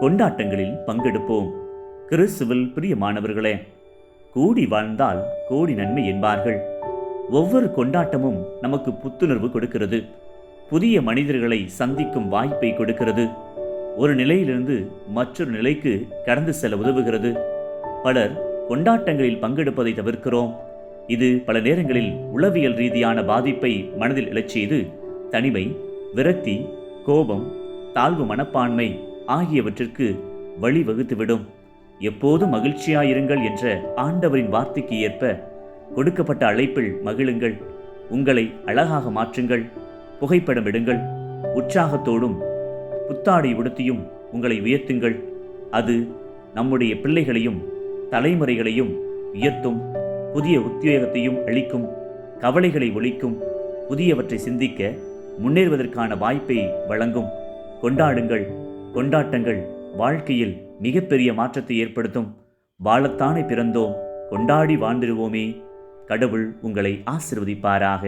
கொண்டாட்டங்களில் பங்கெடுப்போம். கிறிஸ்துவில் பிரியமானவர்களே கூடி வாழ்ந்தால் கோடி நன்மை என்பார்கள். ஒவ்வொரு கொண்டாட்டமும் நமக்கு புத்துணர்வு கொடுக்கிறது. புதிய மனிதர்களை சந்திக்கும் வாய்ப்பை கொடுக்கிறது. ஒரு நிலையிலிருந்து மற்றொரு நிலைக்கு கடந்து செல்ல உதவுகிறது. பலர் கொண்டாட்டங்களில் பங்கெடுப்பதை தவிர்க்கிறோம். இது பல நேரங்களில் உளவியல் ரீதியான பாதிப்பை மனதில் எழச் செய்து தனிமை விரக்தி கோபம் தாழ்வு மனப்பான்மை ஆகியவற்றிற்கு வழிவகுத்துவிடும். எப்போதும் மகிழ்ச்சியாயிருங்கள் என்ற ஆண்டவரின் வார்த்தைக்கு ஏற்ப கொடுக்கப்பட்ட அழைப்பில் மகிழுங்கள். உங்களை அழகாக மாற்றுங்கள். புகைப்படம் எடுங்கள். உற்சாகத்தோடும் புத்தாடை உடுத்தியும் உங்களை உயர்த்துங்கள். அது நம்முடைய பிள்ளைகளையும் தலைமுறைகளையும் உயர்த்தும். புதிய உத்வேகத்தையும் அளிக்கும். கவலைகளை ஒழிக்கும். புதியவற்றை சிந்திக்க முன்னேறுவதற்கான வாய்ப்பை வழங்கும். கொண்டாடுங்கள். கொண்டாட்டங்கள் வாழ்க்கையில் மிகப்பெரிய மாற்றத்தை ஏற்படுத்தும். வாழத்தானே பிறந்தோம் கொண்டாடி வாழ்ந்திடுவோமே கடவுள் உங்களை ஆசிர்வதிப்பாராக.